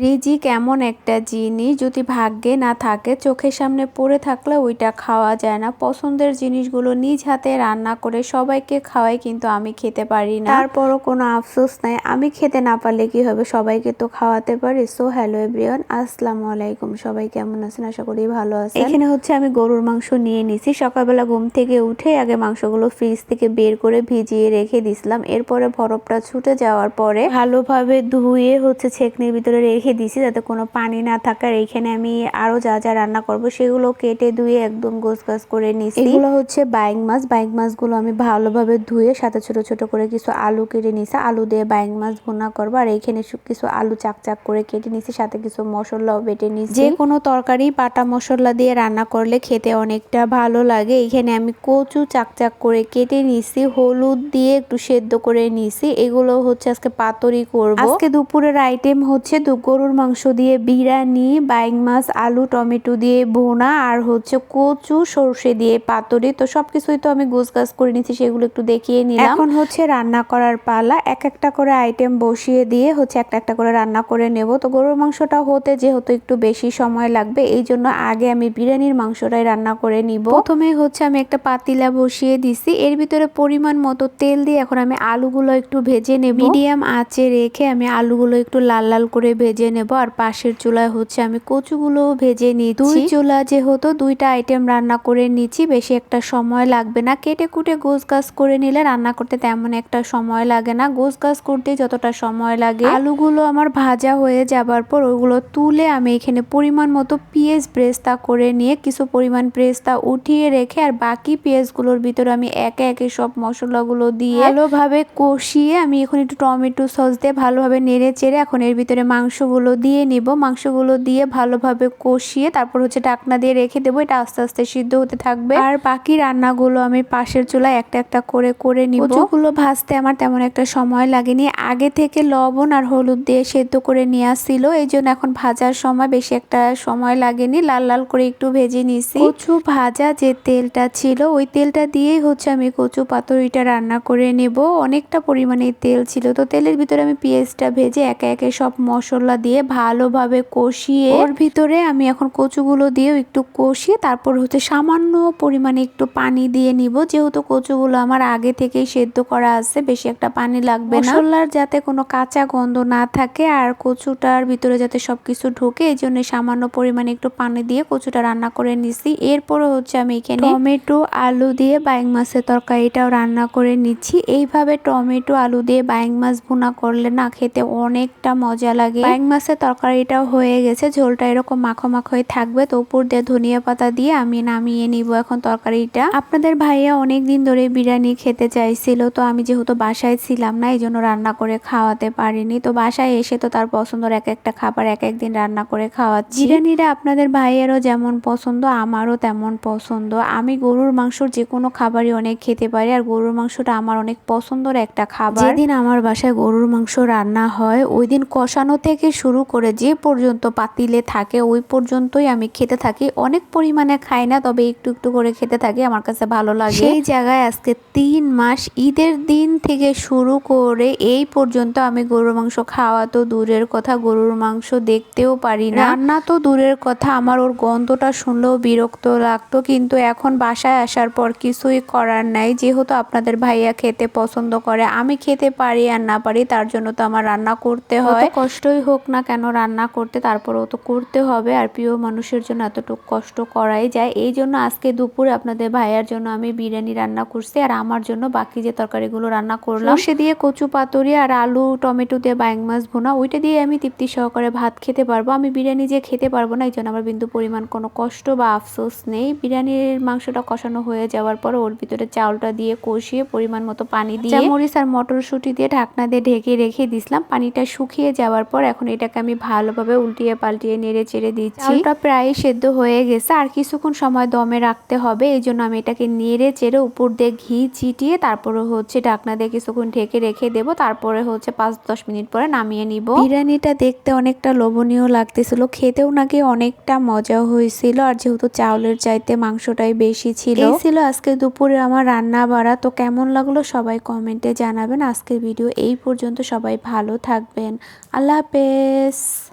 রিজিক এমন একটা জিনিস যদি ভাগ্যে না থাকে চোখের সামনে পড়ে থাকলে ওইটা খাওয়া যায় না। পছন্দের জিনিসগুলো নিজ হাতে রান্না করে সবাইকে খাওয়াই কিন্তু আমি খেতে পারি না। তারপরও কোনো আফসোস নাই। আমি খেতে না পারলে কি হবে? সবাইকে তো খাওয়াতে পারি। সো হ্যালো এভরিওয়ান আসসালামু আলাইকুম। সবাই কেমন আছেন? আশা করি ভালো আছেন। এখানে হচ্ছে আমি গরুর মাংস নিয়ে নিছি। সকালবেলা ঘুম থেকে উঠে আগে মাংসগুলো ফ্রিজ থেকে বের করে ভিজিয়ে রেখে দিছিলাম। এরপরে বরফটা ছুটে যাওয়ার পরে ভালোভাবে ধুয়ে হচ্ছে ছেকনির ভিতরে রেখে দিছি যাতে কোনো পানি না থাকার। এইখানে আমি আরও যা যা রান্না করব সেগুলো কেটে ধুয়ে একদম গোছ গাছ করে নিছি এগুলো হচ্ছে বাইং মাছ। বাইং মাছগুলো আমি ভালোভাবে ধুয়ে সাথে ছোট ছোট করে কিছু আলু কেটে নিছি আলু দিয়ে বাইং মাছ ভুনা করব। আর এইখানে কিছু আলু চাক চাক করে কেটে নিছি সাথে কিছু মশলাও বেটে নিছি যে কোনো তরকারি বাটা মশলা দিয়ে রান্না করলে খেতে অনেকটা ভালো লাগে। এইখানে আমি কচু চাক চাক করে কেটে নিছি হলুদ দিয়ে একটু সেদ্ধ করে নিছি এগুলো হচ্ছে আজকে পাতরি করব। আজকে দুপুরের আইটেম হচ্ছে গরুর মাংস দিয়ে বিরিয়ানি বাইং মাছ আলু টমেটো দিয়ে বোনা আর হচ্ছে কচু সর্ষে দিয়ে পাতরি। তো সবকিছুই তো আমি গোছ গাছ করে নিয়েছি সেগুলো একটু দেখিয়ে নিলাম। এখন হচ্ছে রান্না করার পালা। এক একটা করে আইটেম বসিয়ে দিয়ে হচ্ছে একটা একটা করে রান্না করে নেব। তো গরুর মাংসটা হতে যেহেতু একটু বেশি সময় লাগবে এই জন্য আগে আমি বিরিয়ানির মাংসটাই রান্না করে নিব। প্রথমে হচ্ছে আমি একটা পাতিলা বসিয়ে দিছি। এর ভিতরে পরিমাণ মতো তেল দিয়ে এখন আমি আলুগুলো একটু ভেজে নেব। মিডিয়াম আঁচে রেখে আমি আলুগুলো একটু লাল লাল করে ভেজে নেব আর পাশের চুলায় হচ্ছে আমি কচুগুলো ভেজে নিচ্ছি। দুই চুলা যেহেতু দুইটা আইটেম রান্না করে নিচ্ছি বেশি একটা সময় লাগবে না। কেটে কুটে গোছ গাছ করে নিলে রান্না করতে তেমন একটা সময় লাগে না। গোছ গাছ করতে যতটা সময় লাগে। আলুগুলো আমার ভাজা হয়ে যাবার পর ওগুলো তুলে আমি এখানে পরিমাণ মতো পেঁয়াজ ব্রেস্তা করে নিয়ে কিছু পরিমাণ ব্রেস্তা উঠিয়ে রেখে আর বাকি পেঁয়াজগুলোর ভিতরে আমি একে একে সব মশলাগুলো দিয়ে ভালোভাবে কষিয়ে আমি এখন একটু টমেটো সস দিয়ে ভালোভাবে নেড়ে চেড়ে এখন এর ভিতরে মাংসগুলো দিয়ে নিব। মাংসগুলো দিয়ে ভালোভাবে কষিয়ে তারপর হচ্ছে ডাকনা দিয়ে রেখে দেবো। এটা আস্তে আস্তে সিদ্ধ হতে থাকবে। আর বাকি রান্নাগুলো আমি পাশের চুলায় একটা একটা করে করে নিব। কচুগুলো ভাজতে আমার তেমন একটা সময় লাগেনি। আগে থেকে লবণ আর হলুদ দিয়ে সেদ্ধ করে নিয়ে আসছিল এই জন্য এখন ভাজার সময় বেশি একটা সময় লাগেনি। লাল লাল করে একটু ভেজে নিয়েছি কচু ভাজা যে তেলটা ছিল, ওই তেলটা দিয়েই হচ্ছে আমি কচু পাতুরিটা রান্না করে নেব। অনেকটা পরিমাণে তেল ছিল। তো তেলের ভিতরে আমি পেঁয়াজটা ভেজে একে একে সব মশলা দিয়ে ভালোভাবে কষিয়ে ওর ভিতরে আমি এখন কচুগুলো দিয়েও একটু কষিয়ে তারপর হচ্ছে সামান্য পরিমাণে একটু পানি দিয়ে নিব। যেহেতু কচুগুলো আমার আগে থেকেই সেদ্ধ করা আছে বেশি একটা পানি লাগবে না। মশলার যাতে কোনো কাঁচা গন্ধ না থাকে আর কচুটার ভিতরে যাতে সবকিছু ঢোকে এই জন্য সামান্য পরিমাণে একটু পানি দিয়ে কচুটা রান্না করে নিছি। এরপরে হচ্ছে আমি এখানে টমেটো আলু দিয়ে বাইং মাছের তরকারিটাও রান্না করে নিচ্ছি। এইভাবে টমেটো আলু দিয়ে বাইং মাছ ভুনা করলে না খেতে অনেকটা মজা লাগে। বাইং মাছের তরকারিটাও হয়ে গেছে। ঝোলটা এরকম মাখো মাখো হয়ে থাকবে। তো উপর দিয়ে ধনিয়া পাতা দিয়ে আমি নামিয়ে নিব এখন তরকারিটা। আপনাদের ভাইয়া অনেক দিন ধরে বিরিয়ানি খেতে চাইছিল। তো আমি যেহেতু বাসায় ছিলাম না এই জন্য রান্না করে খাওয়াতে পারিনি। তো বাসায় এসে তো তার পছন্দের এক একটা খাবার এক একদিন রান্না করে খাওয়াচ্ছি। বিরিয়ানিটা আপনাদের ভাইয়েরও যেমন পছন্দ, আমারও তেমন পছন্দ। আমি গরুর মাংসর যে কোনো খাবারই অনেক খেতে পারি, আর গরুর মাংসটা আমার অনেক পছন্দের একটা খাবার। যেদিন আমার বাসায় গরুর মাংস রান্না হয় ওই দিন কষানো থেকে শুরু করে যে পর্যন্ত পাতিলে থাকে ওই পর্যন্তই আমি খেতে থাকি। অনেক পরিমাণে খাই না তবে একটু একটু করে খেতে থাকি আমার কাছে ভালো লাগে। সেই জায়গায় আজকে তিন মাস ঈদের দিন থেকে শুরু করে এই পর্যন্ত আমি গরুর মাংস খাওয়া তো দূরের কথা গরুর মাংস দেখতেও পারি না। রান্না তো দূরের কথা আমার ওর গন্ধটা শুনলেও বিরক্ত লাগতো কিন্তু এখন বাসায় আসার পর কিছুই করার নাই। যেহেতু আপনাদের ভাইয়া খেতে পছন্দ করে আমি খেতে পারি আর না পারি তার জন্য তো আমার রান্না করতে হয়। কষ্টই হোক না কেন রান্না করতে তারপরেও তো করতে হবে। আর প্রিয় মানুষের জন্য এতটুকু কষ্ট করাই যায়। এই জন্য আজকে দুপুরে আপনাদের ভাইয়ার জন্য আমি বিরিয়ানি রান্না করছি। আর আমার জন্য বাকি যে তরকারিগুলো রান্না করলাম সে দিয়ে কচু পাতুরি আর আলু টমেটো দিয়ে বাইং মাছ ভুনা ওইটা দিয়ে আমি তৃপ্তি সহকারে ভাত খেতে পারব। আমি বিরিয়ানি যে খেতে পারব না এই জন্য আমার বিন্দু পরিমাণ কোনো কষ্ট বা আফসোস নেই। বিরিয়ানির মাংসটা কষানো হয়ে যাওয়ার পর ওর ভিতরে চাউলটা দিয়ে কষিয়ে পরিমাণ মতো পানি দিয়ে মরিচ আর মটরশুঁটি দিয়ে ঢাকনা দিয়ে ঢেকে রেখে দিছিলাম। পানিটা শুকিয়ে যাওয়ার পর এখন এটাকে আমি ভালোভাবে উল্টিয়ে পাল্টিয়ে নেড়ে চেড়ে দিচ্ছি। চালটা প্রায় সেদ্ধ হয়ে গেছে। আর কিছুক্ষণ সময় দমে রাখতে হবে। এই জন্য আমি এটাকে নেড়ে চেড়ে উপর দিয়ে ঘি চিটিয়ে তারপরে হচ্ছে ঢাকনা দিয়ে কিছুক্ষণ ঢেকে রেখে দেব। তারপরে হচ্ছে পাঁচ দশ মিনিট পরে নামিয়ে নিব। বিরিয়ানিটা দেখতে অনেকটা লোভনীয় লাগতেছিল। খেতেও নাকি অনেকটা মজা হয়েছিল। আর যেহেতু চাউলের চাইতে মাংসটাই বেশি ছিল। এই ছিল আজকে দুপুরে আমার রান্না বাড়া তো কেমন লাগল সবাই কমেন্টে জানাবেন। আজকের ভিডিও এই পর্যন্ত। সবাই ভালো থাকবেন। আল্লাহ হাফেজ। this